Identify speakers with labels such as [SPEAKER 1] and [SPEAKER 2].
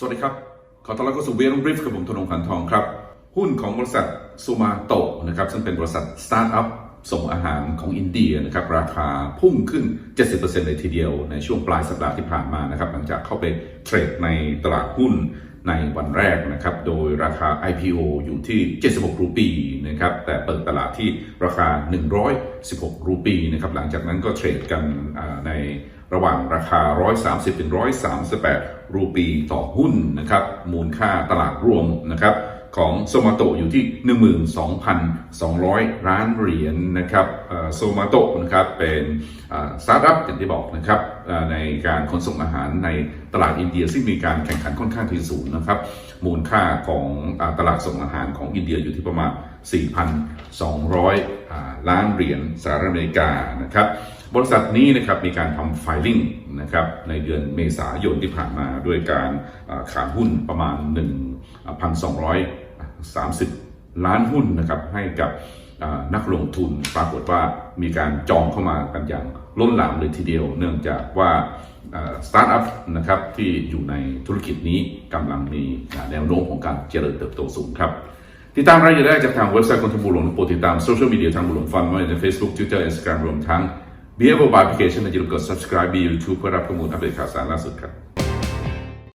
[SPEAKER 1] สวัสดีครับ ขอต้อนรับเข้าสู่เวรุ่งบริฟกับผมธนงขันทองครับ หุ้นของบริษัทซูมาโตะนะครับซึ่งเป็นบริษัทสตาร์ทอัพ ส่งอาหารของอินเดียนะครับราคาพุ่งขึ้น 70%เลยทีเดียวในช่วงปลายสัปดาห์ที่ผ่านมานะครับหลังจากเข้าไปเทรดในตลาดหุ้นในวันแรกนะครับ โดยราคา IPO อยู่ที่ 76 รูปีนะครับ แต่เปิดตลาดที่ราคา 116 รูปีนะครับ หลังจากนั้นก็เทรดกันในระหว่างราคา 130 ถึง 138 รูปีต่อหุ้นนะครับ มูลค่าตลาดรวมนะครับ ของโซมาโตอยู่ที่ 12,200 ล้านเหรียญนะครับโซมาโตนะครับเป็นสตาร์ทอัพอย่างที่บอกนะครับในการขนส่งอาหารในตลาดอินเดีย ซึ่งมีการแข่งขันค่อนข้างที่สูงนะครับมูลค่าของอตลาดส่งอาหารของอินเดียอยู่ที่ประมาณ 4,200อ่าล้านเหรียญสหรัฐอเมริกานะครับ บริษัทนี้นะครับมีการทำ filing นะครับในเดือนเมษายนที่ผ่านมาด้วยการขายหุ้นประมาณ 1,230 ล้านหุ้นนะครับให้กับนักลงทุนปรากฏว่ามีการจองเข้ามากันอย่างล้นหลามเลยทีเดียว เนื่องจากว่าสตาร์ทอัพนะครับที่อยู่ในธุรกิจนี้กำลังมีแนวโน้มของการเจริญเติบโตสูงครับติดตามรายละเอียดได้จากทางเว็บไซต์ของทางบุหลวงโปรดติดตามโซเชียลมีเดียทางบุหลวงฟันไว้ใน Facebook Twitter Instagram รวมทั้ง b ี a v o r Application และอย่าลืมกด subscribe บี YouTube เพื่อรับข้อมูลอัปเดตข่าวสารล่าสุดครับ